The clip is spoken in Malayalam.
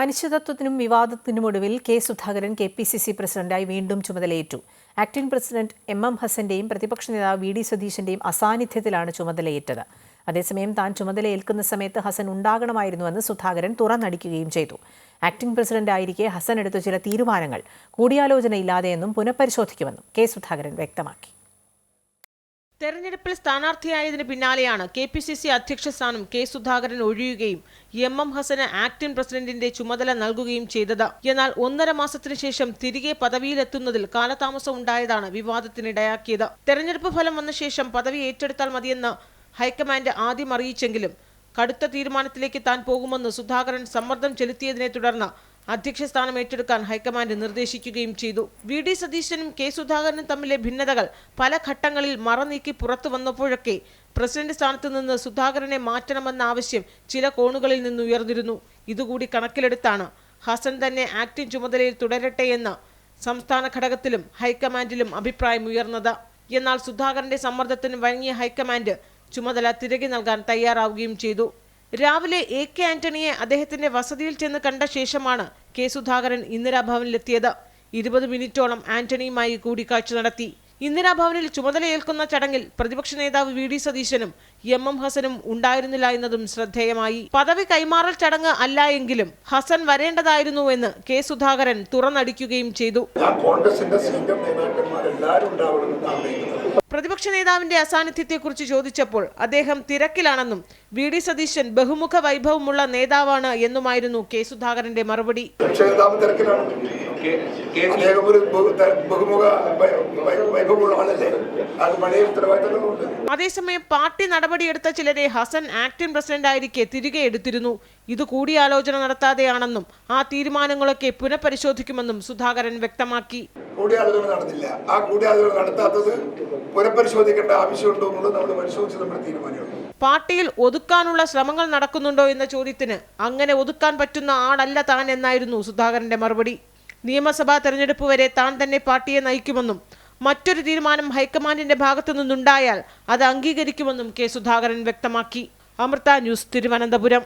അനിശ്ചിതത്വത്തിനും വിവാദത്തിനുമൊടുവിൽ K Sudhakaran K P C C പ്രസിഡന്റായി വീണ്ടും ചുമതലയേറ്റു. ആക്ടിംഗ് പ്രസിഡന്റ് എം എം ഹസന്റെയും പ്രതിപക്ഷ നേതാവ് വി ഡി സതീശന്റെയും അസാന്നിധ്യത്തിലാണ് ചുമതലയേറ്റത്. അതേസമയം താൻ ചുമതലയേൽക്കുന്ന സമയത്ത് ഹസൻ ഉണ്ടാകണമായിരുന്നുവെന്ന് സുധാകരൻ തുറന്നടിക്കുകയും ചെയ്തു. ആക്ടിംഗ് പ്രസിഡന്റായിരിക്കെ ഹസൻ എടുത്ത ചില തീരുമാനങ്ങൾ കൂടിയാലോചനയില്ലാതെയെന്നും പുനഃപരിശോധിക്കുമെന്നും കെ സുധാകരൻ വ്യക്തമാക്കി. തെരഞ്ഞെടുപ്പിൽ സ്ഥാനാർത്ഥിയായതിന് പിന്നാലെയാണ് കെ പി സി സി അധ്യക്ഷ സ്ഥാനം കെ സുധാകരൻ ഒഴിയുകയും എം എം ഹസന് ആക്ടിംഗ് പ്രസിഡന്റിന്റെ ചുമതല നൽകുകയും ചെയ്തത്. എന്നാൽ ഒന്നര മാസത്തിനു ശേഷം തിരികെ പദവിയിലെത്തുന്നതിൽ കാലതാമസം ഉണ്ടായതാണ് വിവാദത്തിനിടയാക്കിയത് തെരഞ്ഞെടുപ്പ് ഫലം വന്ന ശേഷം പദവി ഏറ്റെടുത്താൽ മതിയെന്ന് ഹൈക്കമാൻഡ് ആദ്യം അറിയിച്ചെങ്കിലും കടുത്ത തീരുമാനത്തിലേക്ക് താൻ പോകുമെന്ന് സുധാകരൻ സമ്മർദ്ദം ചെലുത്തിയതിനെ തുടർന്ന് അധ്യക്ഷ സ്ഥാനം ഏറ്റെടുക്കാൻ ഹൈക്കമാൻഡ് നിർദ്ദേശിക്കുകയും ചെയ്തു. വി. ഡി. സതീശനും കെ. സുധാകരനും തമ്മിലെ ഭിന്നതകൾ പല ഘട്ടങ്ങളിൽ മറനീക്കി പുറത്തു വന്നപ്പോഴൊക്കെ പ്രസിഡന്റ് സ്ഥാനത്ത് നിന്ന് സുധാകരനെ മാറ്റണമെന്ന ആവശ്യം ചില കോണുകളിൽ നിന്ന് ഉയർന്നിരുന്നു. ഇതുകൂടി കണക്കിലെടുത്താണ് ഹസൻ തന്നെ ആക്ടിംഗ് ചുമതലയിൽ തുടരട്ടെയെന്ന് സംസ്ഥാന ഘടകത്തിലും ഹൈക്കമാൻഡിലും അഭിപ്രായം ഉയർന്നത്. എന്നാൽ സുധാകരന്റെ സമ്മർദ്ദത്തിന് വഴങ്ങിയ ഹൈക്കമാൻഡ് ചുമതല തിരികെ നൽകാൻ തയ്യാറാവുകയും ചെയ്തു. രാവിലെ എ കെ ആന്റണിയെ അദ്ദേഹത്തിന്റെ വസതിയിൽ ചെന്ന് കണ്ട ശേഷമാണ് കെ സുധാകരൻ ഇന്ദിരാഭവനിലെത്തിയത്. ഇരുപത് മിനിറ്റോളം ആന്റണിയുമായി കൂടിക്കാഴ്ച നടത്തി. ഇന്ദിരാഭവനിൽ ചുമതലയേൽക്കുന്ന ചടങ്ങിൽ പ്രതിപക്ഷ നേതാവ് വി ഡി സതീശനും എം എം ഹസനും ഉണ്ടായിരുന്നില്ല എന്നതും ശ്രദ്ധേയമായി. പദവി കൈമാറൽ ചടങ്ങ് അല്ല എങ്കിലും ഹസൻ വരേണ്ടതായിരുന്നുവെന്ന് കെ സുധാകരൻ തുറന്നടിക്കുകയും ചെയ്തു. പ്രതിപക്ഷ നേതാവിന്റെ അസാന്നിധ്യത്തെക്കുറിച്ച് ചോദിച്ചപ്പോൾ അദ്ദേഹം തിരക്കിലാണെന്നും വി ഡി സതീശൻ ബഹുമുഖ വൈഭവമുള്ള നേതാവാണ് എന്നുമായിരുന്നു കെ സുധാകരന്റെ മറുപടി. അദ്ദേഹം ഒരു ബഹുമുഖ വൈ- വൈ- വൈഭവമുള്ള ആളല്ലേ അത് പഴയ ഉത്തരവാദിത്തങ്ങളുണ്ട്. അതേസമയം പാർട്ടി നടപടിയെടുത്ത ചിലരെ ഹസൻ ആക്ടിംഗ് പ്രസിഡന്റായിരിക്കെ തിരികെ എടുത്തിരുന്നു. ഇത് കൂടിയാലോചന നടത്താതെയാണെന്നും ആ തീരുമാനങ്ങളൊക്കെ പുനഃപരിശോധിക്കുമെന്നും സുധാകരൻ വ്യക്തമാക്കി. കൂടിയാലോചന നടന്നില്ല. ആ കൂടിയാലോചന നടത്താത്തത് പുനഃപരിശോധിക്കേണ്ട ആവശ്യമുണ്ടോ എന്നുള്ളത് നമ്മൾ പരിശോധിച്ച് നമ്മൾ തീരുമാനമെടുക്കും. പാർട്ടിയിൽ ഒതുക്കാനുള്ള ശ്രമങ്ങൾ നടക്കുന്നുണ്ടോ എന്ന ചോദ്യത്തിന് അങ്ങനെ ഒതുക്കാൻ പറ്റുന്ന ആളല്ല താൻ എന്നായിരുന്നു സുധാകരന്റെ മറുപടി. നിയമസഭാ തെരഞ്ഞെടുപ്പ് വരെ താൻ തന്നെ പാർട്ടിയെ നയിക്കുമെന്നും മറ്റൊരു തീരുമാനം ഹൈക്കമാൻഡിന്റെ ഭാഗത്തു നിന്നുണ്ടായാൽ അത് അംഗീകരിക്കുമെന്നും കെ സുധാകരൻ വ്യക്തമാക്കി. അമൃത ന്യൂസ് തിരുവനന്തപുരം.